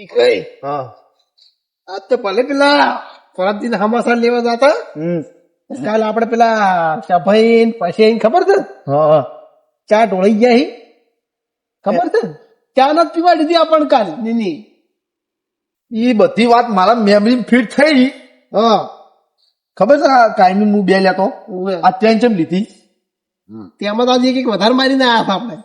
પીકઈ હા આજ તો ભલે પેલા ફરજદીન હમાસા લેવા જતા હમ કાલ આપણે પેલા સભાઈ પછી ખબર છે હા ચા ઢોળી ગયા હી ખબર છે ચા નથી પીવા દીધી આપણને કાલ નીની એ બધી વાત મારા મેમરી ફિટ થઈ હા ખબર છે ટાઈમિંગ કાયમી હું બે લેતો. આ ત્યાં ચમ લીધી તેમાં તો આજે કંઈક વધારે મારીને આયા હતા આપણે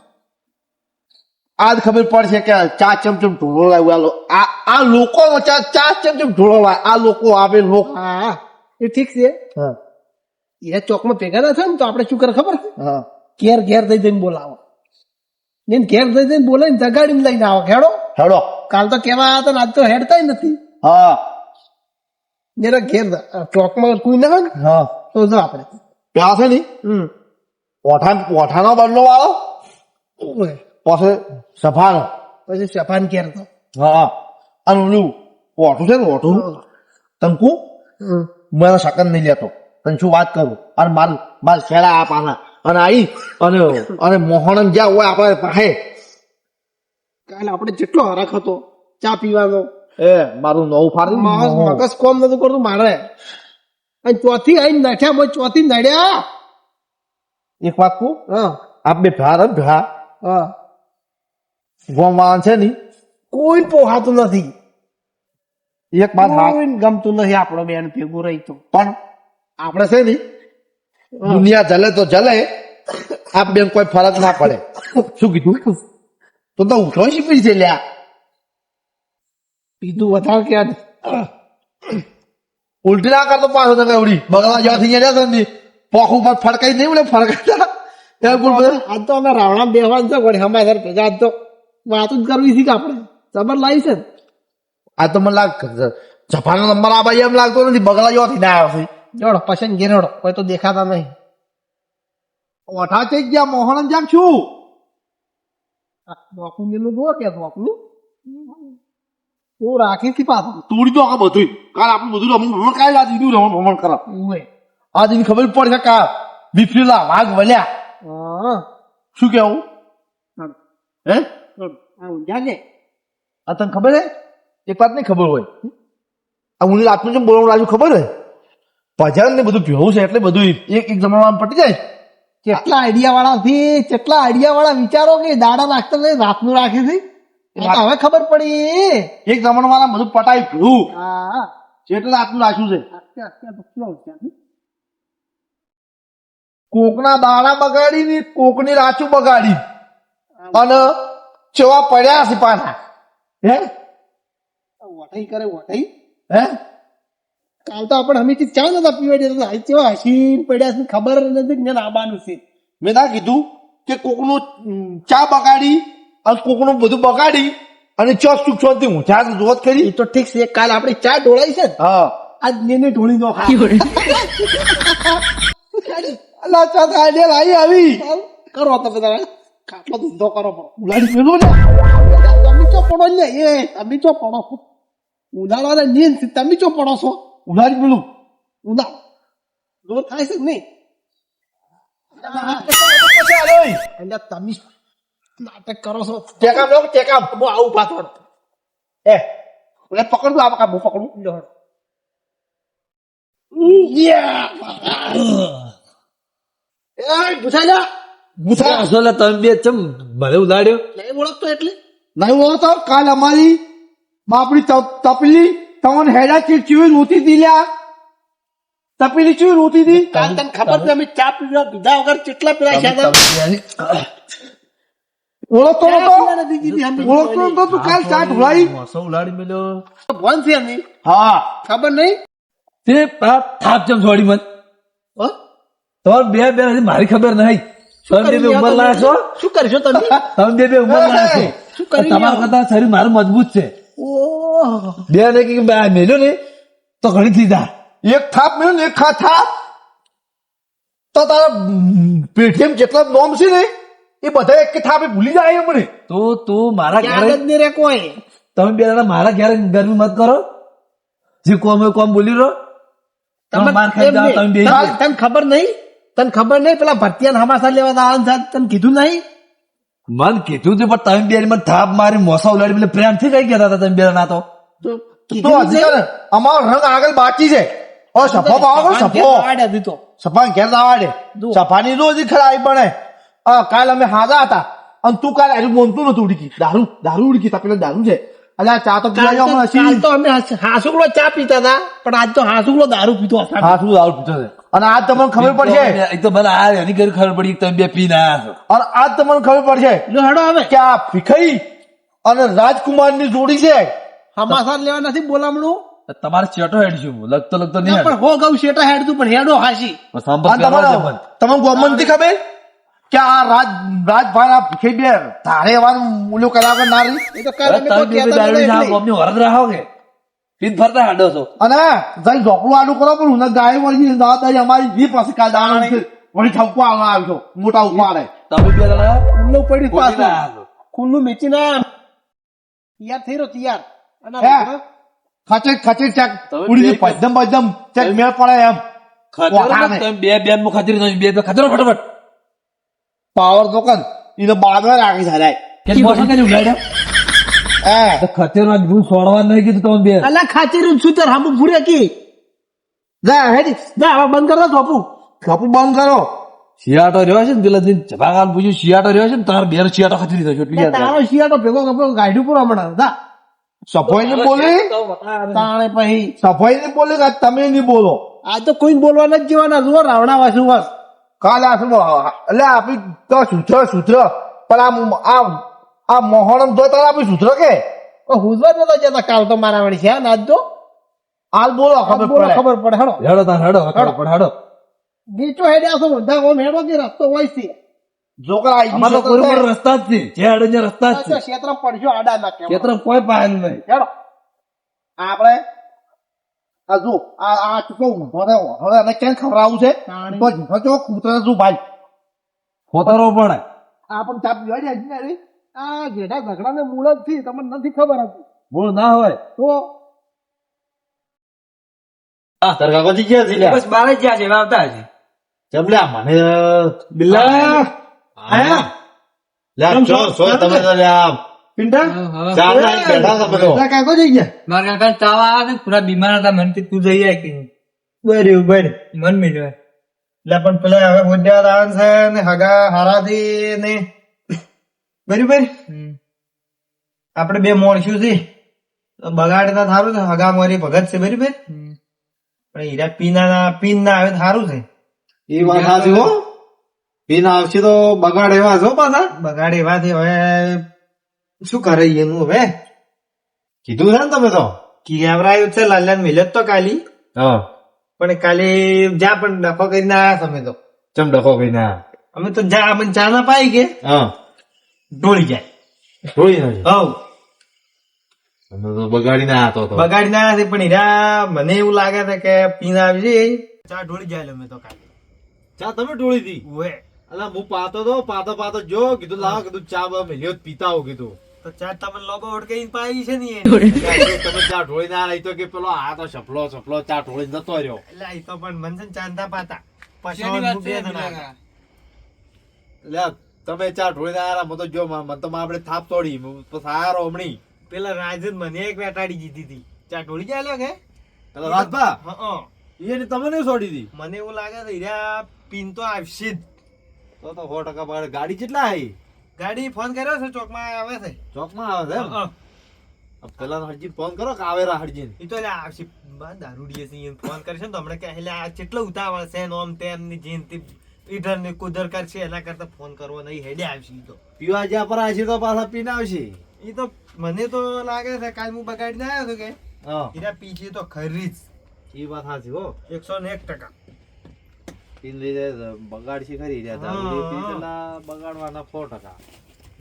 આજ ખબર પડશે કે ચા ચમચમ ઢોળો લાવ્યો. આ આ લોકો ચા ચા ચમચમ ઢોળો લાવે. આ લોકો આવે લોક હા એ ઠીક છે. હા. એ ચોકમાં ભેગા ના થાય ને તો આપણે શું કરે ખબર હા. ઘેર ઘેર દઈ દઈને બોલાવો. ને ઘેર દઈ દઈને બોલાવીને જગાડીને લઈને આવો. ખેડો હેડો. કાલ તો કેવા હતા ને આજ તો હેડતા નથી. હા. જરા ઘેર ચોકમાં કોઈ ના હોય ને હા. તો જો આપણે. પ્યાસે નહીં ઓઠા પોઠાનો બદલો વાળો. પછી સફાનો પછી સફાન ઘેર તો. હા. અને ઓલું ઓઠું છે ને ઓઠું? તંકુ. મને શકન નહીં લેતો. તને શું વાત કરું? અને માર માર શેડા આ પાના. અને આવી અને અને મોહન જ્યાં હોય આપણે પાસે. કાલે આપણે જેટલો હરખ હતો ચા પીવાનો. એ મારું નવું ફાડી મગજ કોમ નતું કરતું મારે. અને ચોથી આઈને નાખ્યા બોલ ચોથી નડ્યા. એક વાત કહું? હા. આપ બે ભા ભા હા. ગોમવાળા છે ને કોઈ પોહાતું નથી. એક વાત કોઈ ગમતું નથી આપણો બેન ભેગું રહી તો પણ આપણે છે ને દુનિયા જલે તો જલે આપ બેન કોઈ ફરક ના પડે. શું કીધું? તો તો ઉઠો શીપી છે લ્યા. પીધું વધારે ક્યાં ઉલટી ના કરતો પાછો તો એવડી બગલા જવા થઈ ગયા ને પોખ ઉપર ફડકાઈ નહીં બોલે ફડકાતા બધા આજ તો અમે રાવણા બેહવાન છે વળી હમાસર ભેગા તો. વાતું જ કરવી છે કે આપણે? જબર લાવી છે. આ તો મને લાગ જફાનો નંબર આ ભાઈ એમ લાગતો નથી બગલા જ્યાંથી ના આવ્યો છે જોડો પસંદ ઘેરડો કોઈ તો દેખાતા નહીં. ઓઠા થઈ ગયા મોહન જ્યાં છું. ડોકુમેન્ટ ગેલું જો કે ડોકુમેન્ટ તું રાખી થી પાછું. તોડી દો આ બધું કાલ આપણું બધું રમણ ભમણ કાંઈ આ દીધું રમણ ભમણ કરા. આ દીની ખબર પડશે કા બીફરેલા વાઘ વલ્યા. શું કેવું? હે? આ આ તને ખબર હે? એક વાત નહીં ખબર હોય. આ હું રાતનું જેમ બોલવાનું રાજુ ખબર હે? ભજન ને બધું પીવું છે એટલે બધું એક એક જમાનામાં પટી જાય. કેટલા આઈડિયા વાળા થી કેટલા આઈડિયા વાળા વિચારો કે દાડા રાખતા નહીં રાતનું રાખે છે? હવે ખબર પડી. એક જમાનામાં બધું પટાઈ ભેવું. હા. એટલે રાતનું રાખ્યું છે. છે. કોકના દાણા બગાડી ને કોકની રાચું બગાડી. અને ચેવા પડ્યા છે પાના. હે? વટાઈ કરે વટાઈ હે? કાલ તો આપણે હમીથી ચા નતા પીવા દેતા આજ ચેવા હસીન પડ્યા છે ખબર નથી કે આબાનું છે. મેં ના કીધું કે કોકનું ચા બગાડી અને કોકનું બધું બગાડી અને ચો સુખ શાંતિ હું. ચા જોત કરી. તો ઠીક છે કાલ આપણે ચા ઢોળાઈ છે ને. હા. આજ નેને ઢોળી નો ખા અલા ચા કાઢે લાવી આવી. કરો તમે તારે ખાટલો ધંધો કરો પણ ઉલાડી પેલું ને તમે ચો પડો ને એ તમે ચો પડો ઉનાળાના નીંદ છે, તમે ચો પડો છો ઉલાડી પેલું ઉના દૂર થાય છે નહીં એટલે તમે નાટક કરો છો ટેકામ લો આવું એ પકડું આ પકડ હું પકડું એ પૂછાય અસોલે તમે બે ચમ ભલે ઉલાડ્યો. નહીં ઓળખતો એટલે. નહીં બોલતો કાલ અમારી બાપડી તપ- તપલી તમને હેડા ચીર ચીવી રોતી હતી લ્યા. તપેલી ચીવી રોતી હતી કાલ તને ખબર છે અમે ચા પીવા પીધા વગર કેટલા પેલા છે ઓળખતો નતો? પીવા. ઓળખતો નતો તું કાલ ચા ઢોળાઈ મોસો ઉલાડી મેલ્યો. ભોન છે હા. ખબર નહીં? તે થાપ જમ છોડી મત? તમારે બે બે મારી ખબર નહીં. બે ઉંમર લાયા છો શું કરશો તમે? તમે બે બે ઉંમર લાયા છો શું કરી તમારા કરતા શરીર મારું મજબૂત છે. બે ને કે મેલ્યો ને તો ઘણી લીધા એક થાપ મેળ્યો ને એક ખા થાપ. તો તારા પેટીએમ જેટલા નોમ છે ને એ બધા એક થાપે ભૂલી જાય મને તો તું મારા ઘરે જ નહીં રે કોઈ. તમે બે જણા મારા ઘરે ગરમી મત કરો. જે કોમ કોમ બોલી રહ્યો તમે ખબર નહીં? તને ખબર નહીં? પેલા ભરતિયાન હમાસા લેવા છે. તને કીધું નહીં? મન કીધું તું પણ તમે બે મને થાપ મારી મોસા ઉલાડી મને પ્રેમથી કઈ કહેતા હતા તમે બે ના તો. અમારો રંગ આગળ બાકી છે. ઓ સફો પાવો સફો સફા. ઘેર જવા દે સફાની રોજ હજી ખરાઈ બને. કાલ અમે હાજા હતા. અને તું કાલ હજુ બોલતું નતું ઉડકી. દારૂ દારૂ ઉડકી તા પેલા દારૂ છે. અલ્યા ચા તો પીવા. તો અમે હાસ- હાસુકડો ચા પીતા હતા પણ આજ તો હાસુકડો દારૂ પીતો હાસુકડો દારૂ પીતો છે. અને આજ તમને ખબર પડશે. એ તો મને આ એની ઘરે ખબર પડી તમે બે પી ના અને આ તમને ખબર પડશે લો હેડો હવે. કે આ ભીખઈ અને રાજકુમારની જોડી છે. હમાસાર લેવા નથી બોલામણું? તમારે ચેટો હેડશું લગતો લગતો નહીં હેડ. પણ હો ગૌ ચેટો હેડ તું પણ હેડો હાસી પણ સાંભળથી તમારો છે ગોમનથી ખબર કે આ રાજ રાજભાઈ આ ભીખઈ બે ધારે એવાનું મૂલ્યો કરાવે ના રહી? એ તો કાલ અરે અમે તમે કોઈ કે પીન ફરતા હાડો છો. અને જઈ ઝોપડું આડું કરો પણ હું ગાય વળી દાદા અમારી જી પાસે કાલ દાણા છે. વળી ઠપકો આવવા આવ્યો મોટા ઉપાડે. તમે બે દાડા ખુલ્લું પડી પાસે. ખુલ્લું મેચી ના તૈયાર થઈ રહ્યો તૈયાર. ખચેટ ખચેટ ચેક. ઉડી પદમ પદ્દમ ચેક મેળ પડે એમ. ખતરો તમે બે બેન મુ ખતરી તમે બે બે ખતરો ફટાફટ. પાવર દુકાન એને બાદમાં રાખી જાય કે મોસમ કે તો ખતરો ના ભૂલ છોડવા નહીં કીધું તમે બે. અલા ખાચેરું છું તાર હામું ફૂરે કી. જા હેડી. જા હવે બંધ કર થોપું કપડું બંધ કરો. શિયાટો રહ્યો છે ને પેલા દિન જભાગાન પૂછ્યું શિયાટો રહ્યો છે ને તાર બે શિયાટો ખતરી થયો એટલી. તારો શિયાળો ભેગો કપડો ગાઢું પૂરો હમણાં. જા. સફાઈ ને બોલી? તાણે પછી. સફાઈ ને બોલી કે તમે નહીં બોલો? આ તો કોઈ બોલવા નથી જીવાના જુઓ રાવણા વાસુ વાસ કાલ આ શું એટલે આપી તો સૂત્ર સૂત્ર. પણ આ આ મોહણમ તો તારે આપી સુધરો કે? હુજવા જ નતા જતા કાલ તો મારા વળી છે નાચ દો હાલ બોલો ખબર પડે. ખબર પડે હડો. હેડો તાર હડો હડો. પડે હડો. નીચો હેડ્યા છો બધા ઓમ હેડો કે રસ્તો હોય છે. જોકરા આઈ તો કોઈ પણ રસ્તા જ છે. જે હેડે જે રસ્તા જ છે. ક્ષેત્ર પડશો આડા ના કે ક્ષેત્ર કોઈ પાયેલું નહીં. હેડો. આપણે આ જો આ આ ચૂકો ઊંધો થયો હવે એને ક્યાં ખવડાવવું છે. તો ચો કૂતરા શું ભાઈ ખોતરો પણ. આ પણ ચાપ જોઈ જાય ને રે. આ ઘેડા ઝઘડા ને મૂળ જ થી તમને નથી ખબર હતી. મૂળ ના હોય. તો આ તાર કાકોજી છે બસ બાર જ જ્યાં છે આવતા હશે. કેમ મને. બિલ્લા. આયા લ્યા ચો સો તમે તો લ્યા પિંટા ચાર લાઈન બેઠા તો પેલા કાકો જઈ ગયા? મારા કાકા ચાવ આવે ને પૂરા બીમાર હતા મને તું જઈ આય કે બર્યું મન મિલવે એટલે પણ પેલા હવે આવે છે ને હગા હારાથી ને બરાબર? આપણે બે મોણશું છે? બગાડતા સારું છે હગા મારી ભગત છે બરાબર? પણ હીરા પીના પીન ના આવે સારું છે. એ વાત સાચી હો. પીન આવશે તો બગાડ એવા છો પાછા. બગાડ એવા છે હવે શું કરે એનું હવે? કીધું છે ને તમે તો? કેવરાયું છે લાલ્યાન મિલત તો કાલી. હા. પણ કાલે જા પણ ડખો કરીને આયા તમે તો. ચમ ડખો કઈ ના અમે તો જા અમે ચા ના પાઈ કે? હા. ઢોળી જાય. થોડી જાય? હવ. બગાડી ના હતો બગાડી ના હતી પણ હીરા મને એવું લાગે છે કે પીન આવી છે ચા ઢોળી જાય અમે તો કાલે. ચા તમે ઢોળી હતી? ઓએ. અલા હું પાતો તો પાતો પાતો જો કીધું લાવ કીધું ચા બા મેલ્યો પીતા હો કીધું. તો ચા તમે લોગો ઓળખાઈને પાઈ છે ને તમે ચા ઢોળી ના રહી તો કે પેલો આ તો સફલો સફલો ચા ઢોળી નતો રહ્યો. એટલે એ તો પણ મનસન ચાંદા પાતા. પછી? એટલે તમે ચા ઢોળી આરા તો જો મન તો આપણે થાપ તોડી સારો હમણી. પેલા રાજન મને એક વેટાડી દીધી હતી. ચા ઢોળી જાય લ્યો કે? પેલા રાજભા? હા. એને તમને છોડી દી? મને એવું લાગે છે હીરા પીન તો આવશે જ. તો તો સો ટકા પાડે ગાડી કેટલા આવી ગાડી ફોન કર્યો છે ચોકમાં આવે છે. ચોકમાં આવે છે? પેલા હરજી ફોન કરો કે આવેરા હરજી એ તો આવશે. દારૂડીએ છે ફોન કરશે ને તો હમણાં કે એટલે આ કેટલો ઉતાવળ છે નોમ ઓમ તેમ ની જીનતી ઈધર ને કુદર કરશે એના કરતા ફોન કરવો નહીં હેડે આવશે તો. પીવા જ્યાં પર આવશે તો પાછા પીને આવશે. એ તો મને તો લાગે છે કાલ હું બગાડીને આવ્યો હતો કે હીરા પીછી તો ખરી જ. એ વાત સાચી હો. એકસો ને એક ટકા. બગાડશે ખરી રહ્યા બગાડવાના સો ટકા.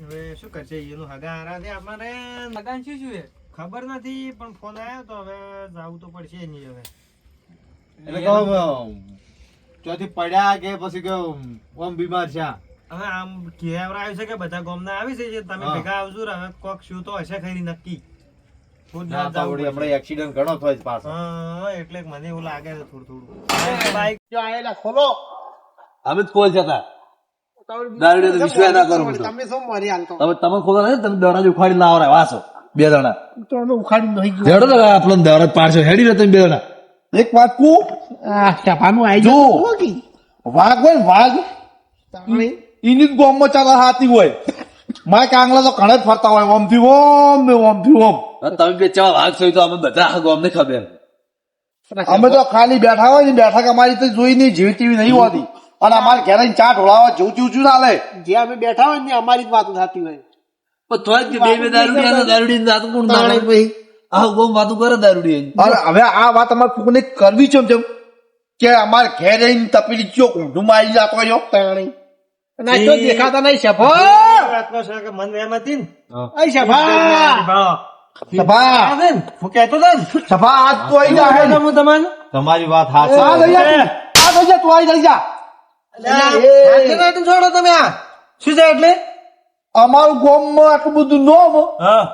હવે શું કરશે એનું હગા હારા છે અમારે લગાન શું શું ખબર નથી પણ ફોન આવ્યો તો હવે જવું તો પડશે નહીં હવે. એટલે કહો ચોથી પડ્યા કે પછી કે ઓમ બીમાર છે. હવે આમ કહેવર આવ્યું છે કે બધા ગામના આવી છે તમે. ભેગા આવજો હવે કોક શું તો હશે ખરી નક્કી. ના ના. હમણાં એક્સિડન્ટ ઘણો થાય છે પાછો. એટલે મને એવું લાગે છે થોડું થોડું. બાઈક જો આયેલા ખોલો. અમે જ કોલ જતા દારૂડિયો વિશ્વાસ ના કરું તમે શું મારી હાલતો તમે તમે ખોદા નથી તમે દડા જ ઉખાડી લાવો રે વાસો. બે દડા તો ઉખાડી નહીં ગયો. દેડો તો દડા પાડશો. હેડી રહ્યો તમે બે દડા એક વાત કહું? આ સભાનું આઈ જો વાઘ હોય ને વાઘ ઈની જ ગોમમાં ચાલે હાથી હોય. માય કાંગલા તો ઘણા જ ફરતા હોય ઓમથી ઓમ ને ઓમથી ઓમ. તમે બે ચવા વાઘ છો તો અમે બધા ગામને ખબર. અમે તો ખાલી બેઠા હોય ને બેઠા કે અમારી તો જોઈ નહીં જીવી ટીવી નહીં હોતી. અને અમારે ઘેર ચા ઢોળાવા જેવું જેવું જેવું ચાલે જે અમે બેઠા હોય ને અમારી જ વાત થતી હોય. પણ તોય બે બે દારૂ દારૂડી દાતું કોણ દાડે આ ગોમ વાતું કરે દારૂડી અરે હવે આ વાત અમારે ફૂકને કરવી છે જેમ કે અમારે ઘેર રહીને તપેલી ચો ઊંધું મારી જતો હોય તાણી. દેખાતા નહીં સભા વાતનો છે કે મન એમ હતી ને. અય સભા સભા આ છે ને, હું કહેતો હતો સભા આજ તો આઈ જા હું તમને તમારી? વાત આ લઈ જા આ લઈ જા તું આઈ લઈ જા. છોડો તમે આ. શું છે એટલે? અમારું ગોમ આટલું બધું નો હા.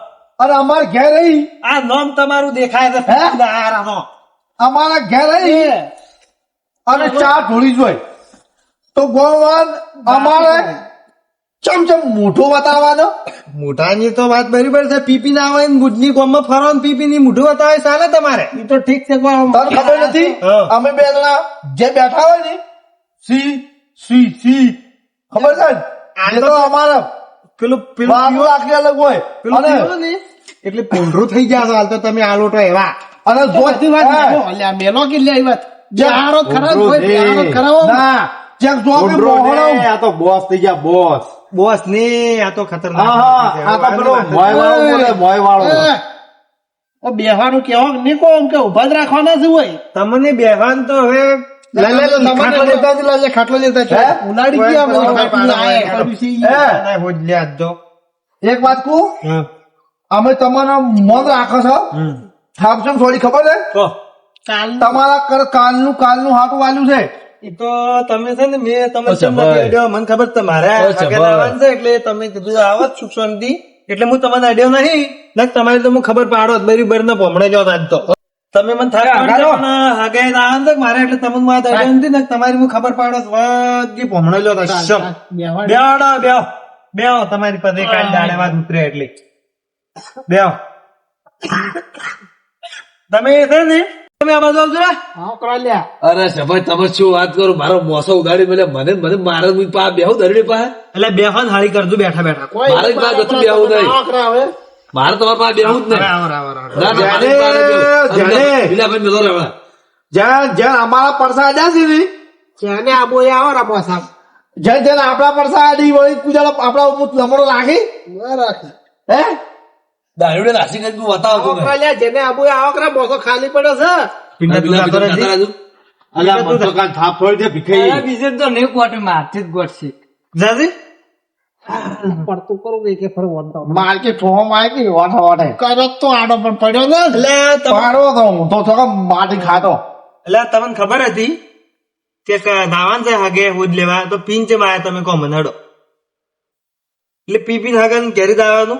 અને અમારે ઘેર રહી આ નામ તમારું દેખાય છે? અમારા ઘેર રહી અને ચા ઢોળી જોઈ. તો ગોવાન અમારે ચમ ચમ મોઢું બતાવવાનો? મોઢાની તો વાત બરાબર છે. પીપી ના આવે ને ગુડની ગોમમાં ફરો ને પીપી ની મોઢું બતાવે ચાલે તમારે. એ તો ઠીક છે તને ખબર નથી? અમે બે જણા જે બેઠા હોય ને સી સી સી. ખબર છે? ને? આ તો અમારા પેલું પેલું આખી અલગ હોય. પેલું અને પીવો ને? એટલે પોંઢરું થઈ ગયા હાલ તો તમે આલોટો એવા. અને વાત અલ્યા મેલો કે લે વાત? જે હારો ખરાબ હોય છે. તે હારો ખરાબ. ના. ચેક જો કે મોહણો આ તો બોસ થઈ ગયા બોસ. બોસ ને આ તો ખતરનાક હા આ તો પેલો મોય વાળો બોલે મોય વાળો ઓ બેહવાનું કેવો? નહીં કહો એમ કે ઊભા જ રાખવાના જ હોય. તમને બેહવાન તો હવે ખાટલો લેતા જ ખાટલો. ઉનાળી ગયા ખાટલું છે. હોજ લે આજ એક વાત કહું. અમે તમારા મન રાખો છો. હમ. થોડી ખબર છે? તમારા કર કાલનું કાલનું હાટું વાલ્યું છે. એ તો તમે છે ને મેં અડ્યો? મને ખબર તમારે છે એટલે તમે કીધું આવો જ સુખ શાંતિ. એટલે હું તમને અડ્યો નહીં ને તમારે તો હું ખબર પાડો બરી બર ને ભમણે જો આજ તો તમે મને થાક આવવાનું મારે એટલે તમને મારા અડ્યો નથી ને તમારી હું ખબર પાડો જ વાગી ભમણે શમ. બેહવાનું. બેહો બેહો. તમારી પાસે કાલ દાડે વાત ઉતરે એટલે. બેહો તમે છે ને તમે આ બાજુ આવજો હા, કરો લ્યા. અરે સભાઈ તમે શું વાત કરો મારો મોસો ઉગાડી મને મને મને મારે હું પા બેહું દરડી પા એટલે બેહો હાળી કરજો બેઠા બેઠા કોઈ મારે પા ગતું બેહવું નહીં. આકરા હવે. મારે તમારા પાસે બેહું જ નહીં મેલો. જ્યાં જ્યાં અમારા પરસા આડ્યા છે ને જેને આબો એ આવો રમો સાહેબ. જ્યાં જ્યાં આપણા પરસા આડી વળી કુદાડો આપણા ઉપર લમડો રાખી ના રાખે. હે દારૂડિયા નાસી કરી બતાવો જેને આબુ એ બોસો ખાલી પડે છે. પિંડા પિંડા કરે છે. અલા તો કાલ થાપ દે ભીખાઈ બીજે તો ને કોટ મારથી જ ગોટશે જાજી? પડતું કરું કે કે ફર વંતો માર્કેટ ઠોમ આવી ગઈ વાઠા વાઠે કરો તો આડો પણ પડ્યો ને. એટલે તમારો તો હું તો થોડો માટી ખાતો. એટલે તમને ખબર હતી કે ક- છે હાગે હોજ લેવા તો પિન છે મારે તમે મને એટલે પી પીને હાગે ને ઘેરી દાવાનું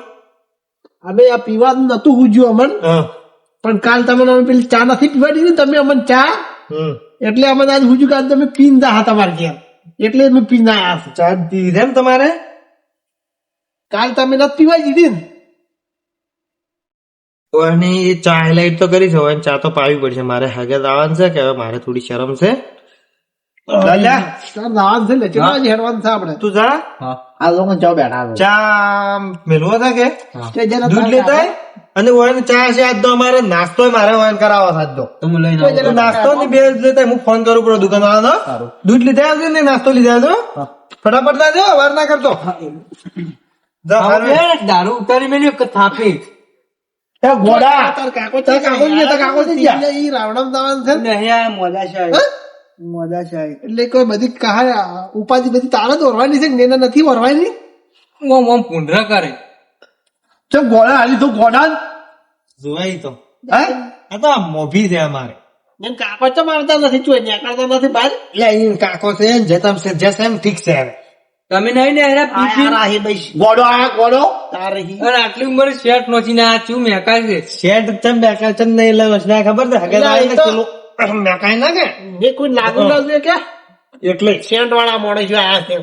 અમે આ પીવાનું નતું હુજ્યું અમન પણ કાલ તમે અમે પેલી ચા નથી પીવા દીધી ને તમે અમને ચા એટલે અમે આજ હુજ્યું કે તમે પીંદા હતા તમારે ઘેર. એટલે અમે પીંદા આવ્યા ચા પીધે એમ તમારે? કાલ તમે નથી પીવા દીધી ને? ચા હાઈલાઈટ તો કરી છે હવે ચા તો પાવી પડશે. મારે હાગે દાવાનું છે કે હવે મારે થોડી શરમ છે? તું જા. આ લોકો ચા બેઠા છે. ચા મેલવો હતા કે? દૂધ લેતા? અને ઓય ચા છે આજ તો અમારે નાસ્તો મારે ઓય કરાવો છે તો. તમે લઈને કોઈ આવો. નાસ્તો ની બે લેતા હું ફોન કરું પડો દુકાન વાળાનો દૂધ લીધા આવજો ને નાસ્તો લીધા આવજો ફટાફટ ના જો વાર ના કરતો. જા, દારૂ ઉતારી મેલ્યો કે થાપી? એ ગોડા. કાકો કાકો કાકો રાવણમ દાવાનું છે. નહીં આ મોજા શાહી મોજા શાહી એટલે કોઈ બધી કહા ઉપાધિ બધી તારે જ ઓરવાની છે ને એને નથી ઓરવાની? ઓમ ઓમ પૂંઢરા કરે. ચો ગોળા હાલી તું ગોડા જોવાય તો. હે? આ તો મોભી છે અમારે. એમ કાકો ચમ મારતા નથી ચોઈ નીકળતા નથી બહાર લે અહીં કાકો છે ને છે જે છે એમ ઠીક છે હવે. તમે નહીં ને આ પીપી રાહી બઈશ ગોડો આ ગોડો તારહી અને આટલી ઉંમર શેઠ નોચી ના આ ચું મેકાય છે? શેઠ ચમ બેકા ચમ નહીં લવસ ના ખબર છે? હગે આ પેલું મેકાય ના કે. એ કોઈ લાગુ ના જોઈએ કે? એટલે. સેન્ટ વાળા મોડે જો આયા છે.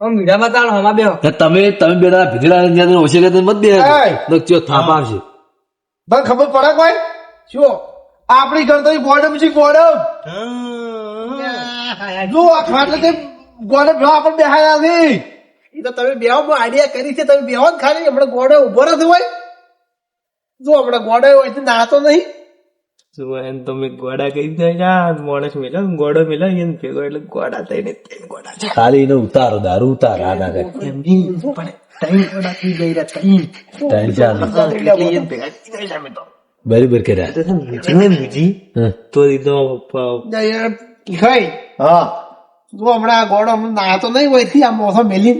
મીઠામાં ચાલો હમા બેહો. કે તમે તમે બેડા ભીગડા ઓછી મત એય! ચો થાપ આવશે. તને ખબર પડે કોઈ? શું આપણી ગણતરી ગોડમ છે ગોડમ જો આ ખાટલે તે ગોડમ જો આપણે બેહાયા નથી એ તો તમે બેહો આઈડિયા કરી છે. તમે બેહો ને ખાલી. હમણાં ગોડે ઊભો નથી હોય જો હમણાં ગોડે હોય તો નાતો નહીં. એમ તમે ગોડા કઈ જાય માણસ મેલો ગોડો મેલો એને ભેગો એટલે ગોડા થઈને ગોડા ખાલી એને ઉતારો દારૂ ઉતાર આ ના કરે ત્રણ ચાર બરાબર કર્યા હં. તો દીધો હા. જો હમણાં ગોડો હમણાં નાતો નહીં હોયથી આ મોસો મેલી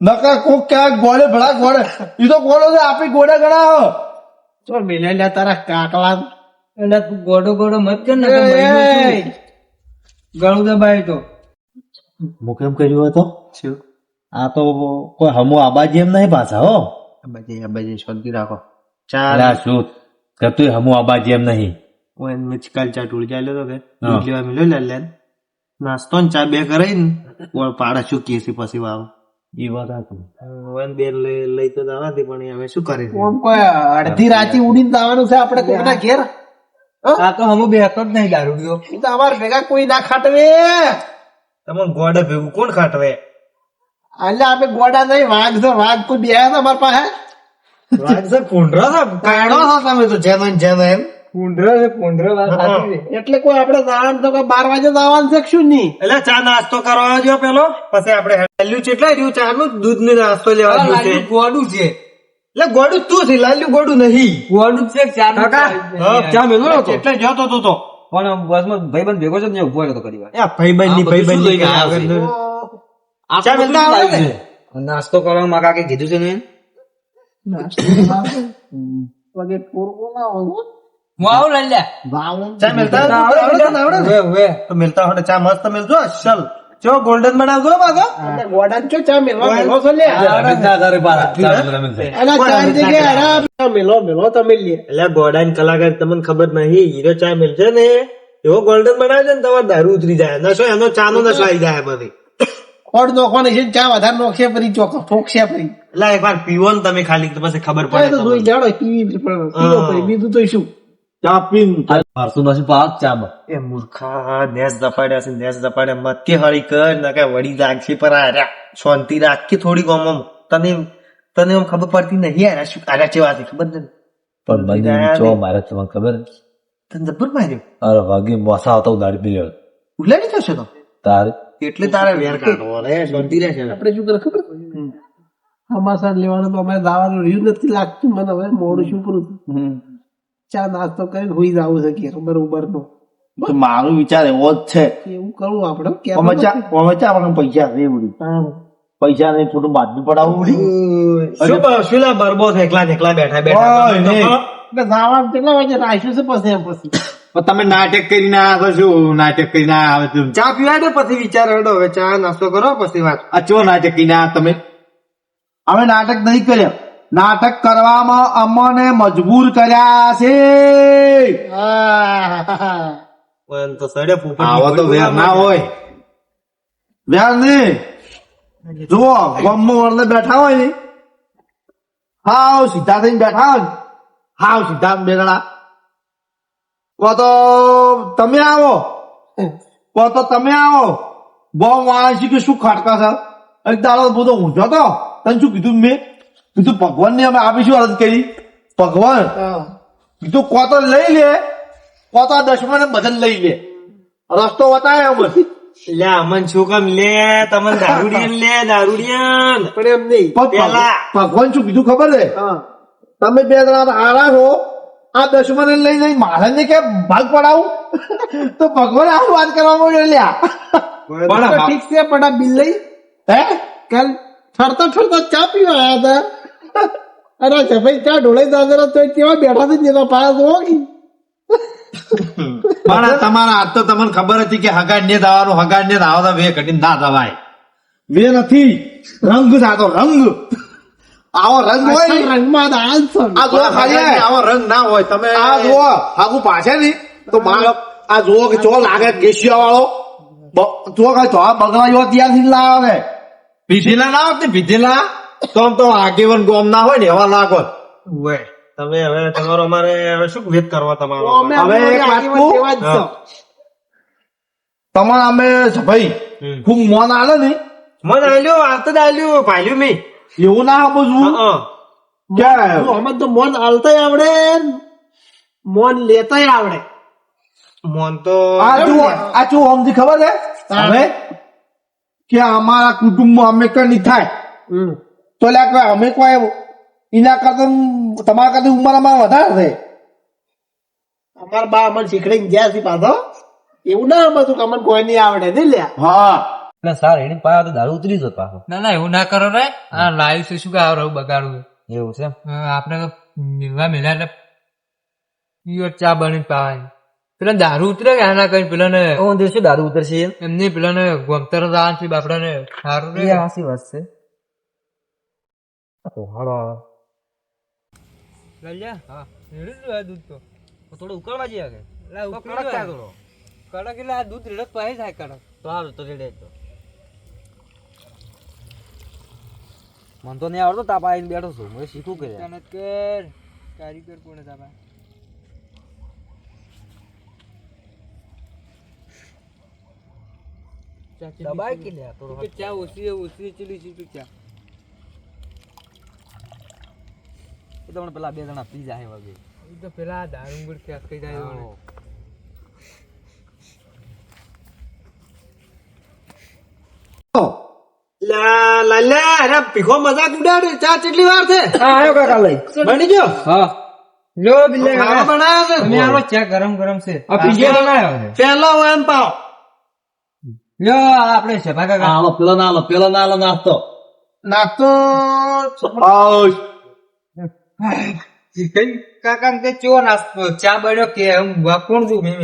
નકર કોક ક્યાંક ગોળે ભળા ગોળે. એ તો ગોળો આપી ગોડા ગોળે ગણાવો. તો મેલે લ્યા તારા કાકલા એટલે તું ગોડો ગોડો મત કર ને ગળું દબાય તો. હું કેમ કર્યું હતો? આ તો કોઈ હમો આબાજી એમ નહીં પાછા હો. આબાજી આબાજી શાંતિ રાખો. ચાલ. આ શું? કે હમો આબાજી એમ નહીં. હું એને મિચકાલ ચા ટોળી જાય લેતો કે દૂધ લેવા મિલો લે લે નાસ્તો ને ચા બે કરાઈ ને ઓળ પાડા શું કેસી પછી વાવ. એ વાત હતી લઈ તો જવાથી પણ હવે શું કરે કોઈ અડધી રાતે ઉડીને જવાનું છે આપણે ઘેર? આ તો હમો બેહતો જ નહીં દારૂ પીવો એ તો અમાર ભેગા કોઈ ના ખાટવે. તમને ગોડા ભેગું કોણ ખાટવે? એટલે આપણે ગોડા નહીં વાઘ છે વાઘ કોઈ બે છે પાસે? વાઘ છે કાઢો છો? તમે તો જેમ જેમ એમ. કુંડરો છે છે. એટલે કોઈ આપણે જવાનું તો કે બાર વાગે જવાનું છે શું નહીં. એટલે ચા નાસ્તો કરવા જો પેલો. પછી આપણે હેલ્યું છે એટલે રહ્યું? ચા નું દૂધનું નાસ્તો લેવા છે. ગોડું છે. એટલે ગોડું તું છે લાલ્યું ગોડું નહીં. ગોડું છે ચા મેલો નતો એટલે જતો તો તો. પણ બસમાં ભાઈબંધ ભેગો છે ને ઊભો હતો કરી વાર ભાઈબંધની ભાઈબંધની ચા મેલતા? નાસ્તો કરવા માં કાકે કીધું છે ને વગે પૂરવું ના હોય. હું આવું લાલ્યા? ચા મેલતા આવડે આવડે તો ચા મસ્ત મેલજો અસલ જો ગોલ્ડન બનાવજો પાછો. ગોડા ચો ચા મેલવા મેલો છો લે? અને ચા જગ્યાએ આરામ ચા મેલો મેલો તમે લે. એટલે ગોડા કલાકાર તમને ખબર નહીં હીરો ચા મેલશે ને એવો ગોલ્ડન બનાવશે ને તમારે દારૂ ઉતરી જાય. નશો એનો ચા નો નશો આવી જાય બધી ખોડ નોખવાની છે? ચા વધારે નોખશે ફરી ચોખ્ખો ઠોકશે ફરી. એટલે એક વાર પીવો ને તમે ખાલી તો પછી ખબર પડે તો જોઈ જાડો પીવી પણ બીજું તો શું? ચા પીન મારતું નથી પાક ચામાં એ મૂર્ખા નેસ દપાડ્યા છે નેસ દપાડ્યા મતે હળી કર ના કે વળી જાગશે પર આર્યા. શાંતિ રાખી થોડી આમ તને તને એમ ખબર પડતી નહીં આર્યા શું આર્યા ચેવા છે ખબર નથી પણ મને ચો મારે તમને ખબર તને જબર માર્યો? અરે વાગે મોસા આવતા ઉડાડી પી લેવો ઉલાડી થશે તો? તારે? એટલે તારે વેર કાઢવો રે શાંતિ રહેશે. આપણે શું કરે ખબર? અમાસા લેવાનું તો અમારે દાવાનું રહ્યું નથી લાગતું મને હવે મોડું શું પૂરું ચા નાસ્તો કરીને હોઈ જવું છે કે બરોબર નો તો મારો વિચાર એવો જ છે. એવું કરવું આપણે કેમ અમે ચા અમે આપણને પૈસા ઉડી પૈસા ને થોડું બાજુ પડાવું ઉડી શું બ- બરબો છે? એકલા એકલા બેઠા બેઠા ઓય, કેટલા વાગે રાખ્યું છે પછી એમ પછી? તમે નાટક કરીને આવો છો શું? નાટક કરીને આવે છે ચા પીવાડે પછી વિચાર હડો. હવે ચા નાસ્તો કરો પછી વાત. આ ચો નાટક કરીને આ તમે? અમે નાટક નહીં કર્યા. નાટક કરવામાં અમને મજબૂર કર્યા છે. પણ તો સડે આવો તો વેર ના હોય. વેર નહીં જુઓ ગમમાં વળને બેઠા હોય ને. હાવ સીધા થઈને બેઠા હોય હાવ સીધા બેગડા કો તો તમે આવો. કો તો તમે આવો. બહુ માણસી કે શું ખાટકા છે? એક દાડો બધો ઊંઝો તો તને શું કીધું મેં? કીધું ભગવાનની અમે આપીશું અરજ કરી. ભગવાન કીધું કો લઈ લે. કો તો દશમને લઈ લે. રસ્તો બતાવે અમને. લે અમન શું કામ લે? તમને દારૂડિયન લે દારૂડિયન. પણ એમ નહીં. ભગવાન શું કીધું ખબર છે? તમે બે જણા હારા છો. આ દશમને લઈ લઈ મહારાજને ને કે ભાગ પડાવું? તો ભગવાન આ વાત કરવા માંડ્યો લ્યા. પણ ઠીક છે પણ આ બિલ લઈ. હે? કાલ ઠરતા ઠરતા ચા પીવા આવ્યા હતા. અરે ભાઈ ચા ઢોળાઈ દાદરા તો કેવા બેઠા છે જેના પાયા કે? પણ તમારા હાથ તો તમને ખબર હતી કે હગાડ ને દાવાનું હગાડ ને દાવા તો વે ઘટીને ના દવાય વે નથી. રંગ સાતો રંગ. આવો રંગ હોય. રંગમાં આ જો ખાલી. આવો રંગ ના હોય. તમે આ જો આગુ પાછે ની. તો આ જો કે ચો લાગે કેશિયા વાળો બ- જો કે ચો બગલા જેવો ત્યાંથી લાવે? પીધેલા ના આવતી પીધેલા તો આમ તો આગેવન ગોમ ના હોય ને એવા લાગો. ઉવે. તમે હવે તમારો અમારે હવે શું વેત કરવા તમારો? હવે એક વાત કહું? તમારે અમે ભાઈ ખૂબ મોન આલે ને. મન આલ્યો આ તો આલ્યો ભાલ્યું મેં. એવું ના સમજવું અમે તો મન આલતા આવડે મન લેતાય આવડે. મોન તો આ શું આ શું સમજી ખબર છે? હવે કે અમારા કુટુંબમાં અમે કઈ થાય. હમ. તો લે અમે કોઈ એના કરતા તમારા કરતા ઉંમર અમારે વધારે છે. અમાર બા અમને શીખડી ગયા છે પાછો. એવું ના બધું કે અમને કોઈ નહીં આવડે નહીં લ્યા. હા. ના સાર એની પાસે તો દારૂ ઉતરી જતો પાછો. ના ના એવું ના કરો રે. આ લાઈવ છે શું કે આ રહું બગાડવું? એવું છે આપણે તો મિલવા મિલા એટલે પ્યોર ચા બની પાવાની પેલા દારૂ ઉતરે કે આના કઈ? પેલા ને શું દારૂ ઉતરશે એમ? એમને પેલા ને ગોમતર દાન છે બાપડા ને સારું એ રે હાસી વાત છે. હાલો લલ્યા હા. રેડું આ દૂધ તો. થોડું ઉકળવા જઈએ કે લા, ઉકળવા કડક થોડો. કડક એટલે આ દૂધ રેડત તો થાય કડક. તો હારું તો રેડે તો. મન તો નહીં આવડતો તાપા આવીને બેઠો છું. મેં શીખવું કે મહેનત કર. કારીગર કોણ તાપા. દબાઈ કે લે થોડો ચા ઓછી ઓછી ચીલી ચીલી ચા. એ તમને પેલા બે જણા પી જાય વગે એ તો પેલા દારૂ ગુડ ક્યાંક કઈ જાય. લા લા લા અરે પીખો મજાક ઉડાડે ચા કેટલી વાર છે હા આવ્યો કાકા લઈ. બની ગયો? હા. લો બિલ્લે. ખાવા બનાવ્યો છે. તમે આવો ચા ગરમ ગરમ છે. આ પીજે. બનાવ્યો છે. પેલો એમ પાવ. લો આપણે સભા કાકા. આલો પેલો નાલો પેલો નાલો નાસ્તો. નાસ્તો. કાકા ને ચો નાસ્તો? ચા બન્યો કે હું વાપરું છું મેં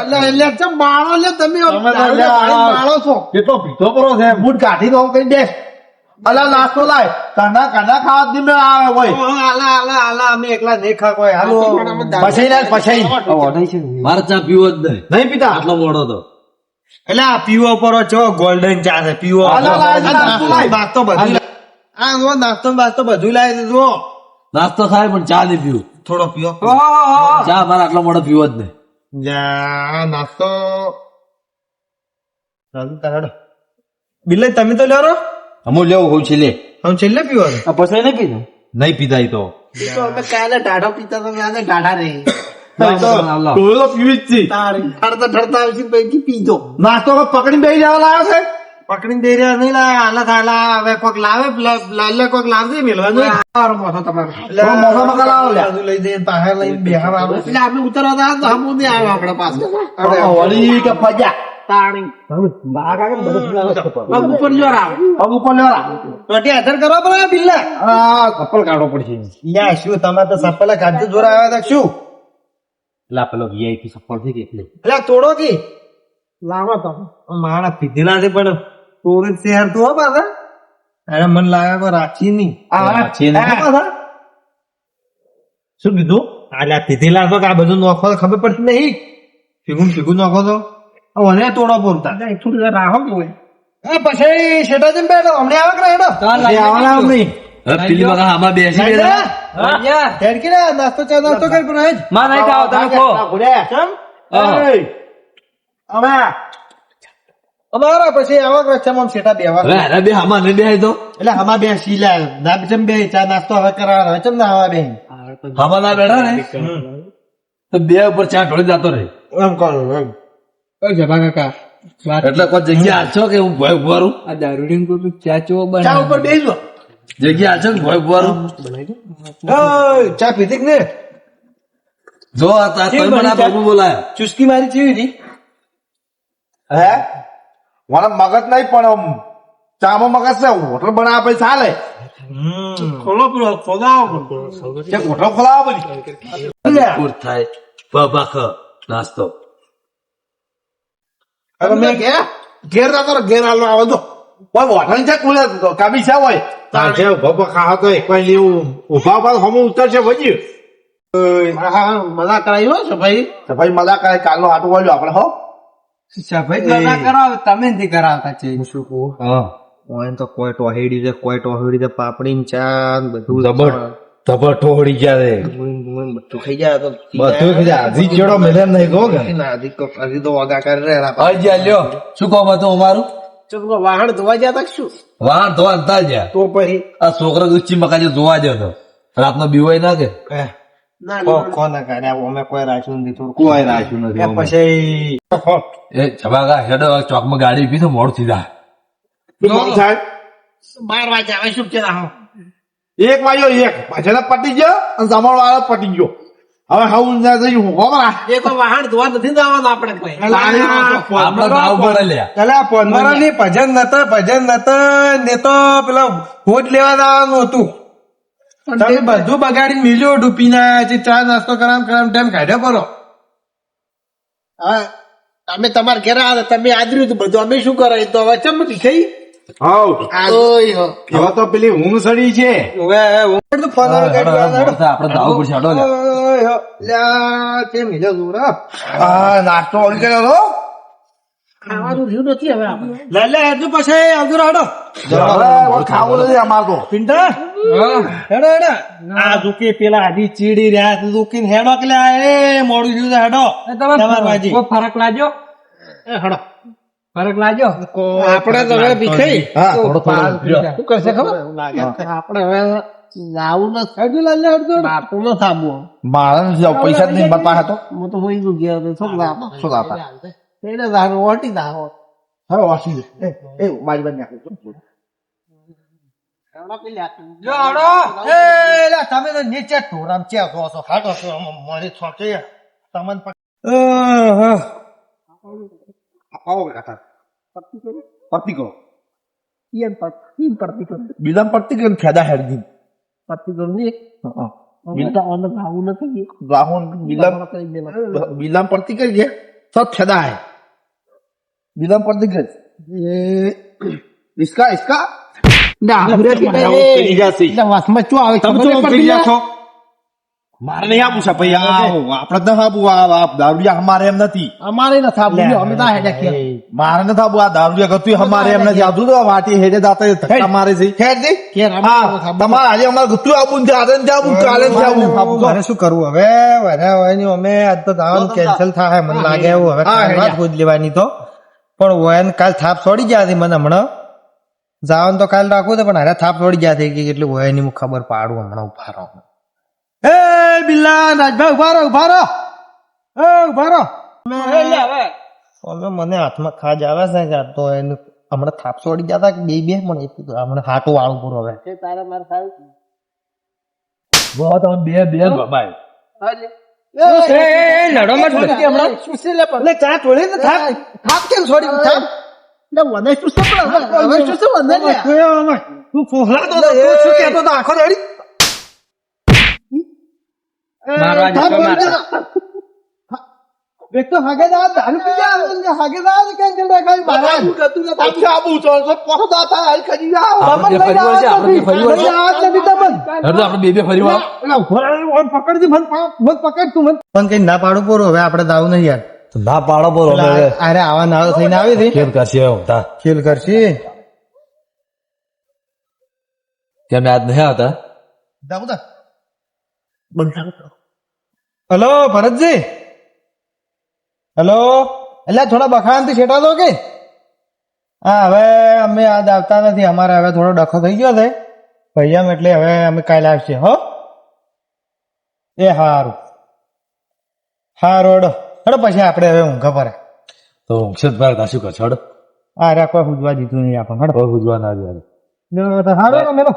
એટલે એટલે ચમ બાળો લે તમે તમે તો દારૂ લ્યા, પાડીને બાળો છો. કેટલો પીધો પરો છે બૂટ કાઢી દો કઈ દે અલા નાસ્તો લાય. કાના કાના ખાવા દી મેં આવે હોય. આલા આલા આલા અમે એકલા નહીં ખા કોઈ. હાલો. પછી લાય પછી મારે ચા પીવો જ નહીં. નહીં પીતા? આટલો મોડો તો. એટલે આ પીવો પરો ચો ગોલ્ડન ચા છે પીવો આલા લાય છે, નાસ્તો લાય. નાસ્તો બધું. આ જો નાસ્તો બાસ્તો બધું લાવી દીધું જો નાસ્તો થાય પણ ચા નહીં પીવું. થોડો પીવો ચા મારા આટલો મોડો પીવો જ નહીં. જા, નાસ્તો. બિલ્લે તમે તો લ્યો અમુ લેવું હોઉં છે લે હું છેલ્લે પીવો છે પછી નહીં પીધું નહીં પીતા ઈ તો. એ તો અમે કાલે ટાઢો પીતા તો આજે ટાઢા રહી તો પીવી જ છે. તારી. ઠરતા ઠરતા આવશે પૈકી પીધો. નાસ્તો પકડી બેસી જવા લાવ્યો છે? પકડીને દઈ રહ્યા નહીં લા આલા થાલા હવે કોક લાવે લાલે કોક લાવજે મેલવાનું સારો મોટો તમારો. થોડો મકા લાવો લે. લઈ જઈને લઈ બેહા બેહાડવાનું. એટલે અમે ઉતરવા હતા તો હમું નહીં આવે આપડે પાસે. વળી કે ફજા. તાણી. પગ. ઉપર લ્યો આવે. પગ ઉપર લેવા રોટી હાજર કરો બરા બિલ્લા. આ કપલ કાઢો પડશે. યા શું તમે તો સપલા કાઢતે જોર આવ્યા તા શું? લા પેલો વીઆઈપી સફળ થઈ ગઈ એટલે? થોડો કી. લાવો તો. મારા પીધેલા છે પણ. તોડે શહેર તો પાછા. અરે મન લાગે કોઈ રાખી નહીં. રાખીએ નહીં. શું કીધું? આલ્યા પીધેલા તો કે આ બધું નોખો તો ખબર પડતી નહીં? ફીગું ફીગું નોખો તો. મને તોડો પૂરતા. થોડી રાહો કે હોય હા પછી શેઠા જઈને બેઠો. હમણાં આવે કે હેડો? આવવાના આમ પેલી વખત આમાં બેસી ગયા જા. યા. હેડ કે રે, નાસ્તો ચા નાસ્તો કરી પણ માં નહીં ખાઓ તમે ખો. અમે અમારા પછી આવા રસ્તામાં આમ શેઠા બેહવા. બે હમા ને બેહાય તો? એટલે હમા બે શીલા ના બે ચા નાસ્તો હવે કરાવવાનો. ચમ ના હવા બે હમા ના બેઠા ને? તો બે ઉપર ચા ઢોળી જતો રહે. એમ કરું એમ. કઈ સભા કાકા એટલે કોઈ જગ્યા હાલશો કે હું ભય ઉભારું આ દારૂડિંગ કોઈ ચા ચો ચા ઉપર ઉપર બેસજો જગ્યા કે ભય ઉભારું ઓય, ચા પીધી કે ને? જો આ તા તોય મને બાબુ બોલાય. ચુસ્કી મારી ચીવી હતી? હે? મને મગજ નહીં પણ ચામો મગજ છે હોટલ બનાવે પછી ચાલે. ખોલો પેલો ખોદાવો હોટલ ખોલાવા બધી. પૂર થાય. બબાખ નાસ્તો. હવે મેં ઘેર ઘેર ના કરો ઘેર હાલો આવો તો કોઈ હોટલ છે ખુલે કાબી છે હોય. તાર છે ઊભો ઊભો ખાવા તો કોઈ લેવું ઊભા ઊભા હમ ઉતરશે વજી મજા કરાવી હો છે ભાઈ તો ભાઈ મજા કરાય કાલનો આટો વાળ્યો આપણે હો. સફેદ વાળા કરાવો તમે નથી કરાવતા છે શું કહું? હા. ઓય તો કોઈ ટોહેડી છે કોઈ ટોહેડી છે પાપડી ને ચા ને બધું જબર જબર ઠોડી ગયા રે ને ને બધું ખાઈ જાય તો બધું કીધું હજી ચેડો મિલે નહીં કહો કે? હજી તો હજી તો વગા કરે રે એના હજી આ લ્યો. શું કામ હતું અમારું? વાહન ધોવા ગયા તા કે શું? વાહન ધોવા અંતા જ્યાં તો પછી? આ છોકરા ગુચ્ચી મકાજે જોવા દો તો. રાતનો બીવાય ના ના કો- કોને કાઢ્યા અમે કોઈ રાખ્યું નથી કોઈ રાખ્યું નથી પછી એ જબાગા હેડો ચોકમાં ગાડી તો મોડું થઈ જાય. બાર વાગે આવે શું કે એક વાગ્યો એક. પાછળ પટી ગયો અને સામાન વાળા પટી ગયો. હવે હું ના થઈ હું કોમરા એ તો વાહન ધોવા નથી જવાનું આપણે કોઈ. આપણે ભાવ પડે લે એટલે પંદરની ભજન નતો ભજન નતો ને તો પેલા હોટ લેવા જવાનું હતું. તમે બધું બગાડી મિલ્યો ડૂપીના જે ચા નાસ્તો કરામ કરામ ટાઈમ કાઢ્યો પરો હા અમે તમાર ઘેર આવે તમે આદર્યું હતું બધું. અમે શું કરે? તો હવે ચમકી થઈ? હાઉ ઓય હો. તો પેલી ઊંઘ સડી છે હવે. નાસ્તો ઓલ કર્યો તો? ખાવાનું રહ્યું નથી હવે આપણે. લે લે હજુ પછી આવજો રાડો ખાવું નથી અમાર તો. પિંટા હેડો હેડો. આ દુકે પેલા આધી ચીડી રહ્યા છે દુકીને હેડો કે એ મોડું થયું હેડો. તમાર બાજી. કોઈ ફરક લાજો એ હેડો. ફરક લાજો આપણે તો હવે ભીખાઈ. હા થોડો થોડો શું કરશે ખબર? આપણે હવે લાવું નથી. બાપુ ન થાબવું મારા નથી પૈસા જ નહીં હું તો હોઈ ગયું ગયો હતો. શું લાવો? શું લાવતા એને દારૂ ઓટી દાવો હવે વાસી એ એ મારી બાજુ નાખો. જો હાડો. એ લ્યા, તમે તો નીચે ઢોરામ ચ્યા છો છો. હાડો છો, આમાં મારી છોકે. તમને પક- આહ, આવો કાકા પત્તી કરો ઈયન પર ઈન પરથી કર બીજા પત્તી કરીને ફેદા હેડજી પરથી કર ને બીજા ઓન લાવું નથી રાહુલ બીલા કરી દેલા બીલામ પડતી કરી છે सब छदा है बिलम पड़ती कर ये इसका इसका મારે નહીં આપું છે ભાઈ આ આપણે તો આપું આ આ દારૂડિયા અમારે એમ નથી. અમારે નથી આપવું અમે તો હેડે કે મારે નથી આપવું આ દારૂડિયા ગતું અમારે એમ નથી. આપતું તો વાટી હેડે દાતા મારે છે. ખેર દે. કે તમારે આજે અમારે ગતું આપવું છે આજે આપવું કાલે નથી આપું મારે શું કરવું? હવે વરે વયની અમે આજ તો જવાનું કેન્સલ થાય મને લાગે એવું. હવે વાત ખોજ લેવાની તો. પણ વયન કાલ થાપ છોડી ગયા હતી મને હમણાં. જવાનું તો કાલ રાખવું તો પણ અરે થાપ છોડી ગયા હતી કે હોય એની હું ખબર પાડું હમણાં ઊભા રહો એ બિલ્લા રાજભાઈ ઊભા રહો ઊભા રહો એ ઊભા રહો મને હાથમાં ખાજ આવે છે કે તો એને હમણાં થાપ છોડી ગયા હતા બે બે પણ એટલું હમણાં હાટું વાળું પૂરો હવે તારા માર સાહેબ બહુ તમે બે બે ગમાય લડો મત હમણાં શું છે લે પણ ચા છોડી ને થાપ થાપ કેમ છોડી થાપ એટલે શું પણ શું તું શું કહેતો આખો ના. એક તો હાગેદાર દારૂ પી ગયા આવે ને હાગેદાર રાખાય મારા. હું કહેતું ને આપશે આપું છો તો પોતો દાતા હાલ ખજી જે ફરી આપણે ફરી વળશે. લઈ આવવા જ નથી તમને. હેડો આપણે બે બે ફરી વાર એટલે ઊભો રહે, ઓમ પકડજી, મને પા- પકડ તું મને. પણ કઈ ના પાડું પૂરું હવે આપણે દાવ નહીં યાર ના પાડો બોલો અરે આવા નાળો થઈને આવી હતી? કેમ કરશે એવું તા. ખેલ કરશે? કેમ યાદ નહીં આવતા? હલો ભરતજી? હેલો? એટલે થોડા બખાડાથી છેટા દો કે? હા હવે અમે યાદ આવતા નથી. અમારે હવે થોડો ડખો થઈ ગયો છે. ભૈયામ એટલે હવે અમે કાલે આવશે હો? એ હારું. હારું હેડો હેડો પછી આપણે હવે ઊંઘ પડે તો ઊંઘશે ભાઈ શું કરશો હેડો. આ રાખવા હુજવા દીધું નહીં આપણે હેડો. ઉજવા ના જાય હારો મેલો.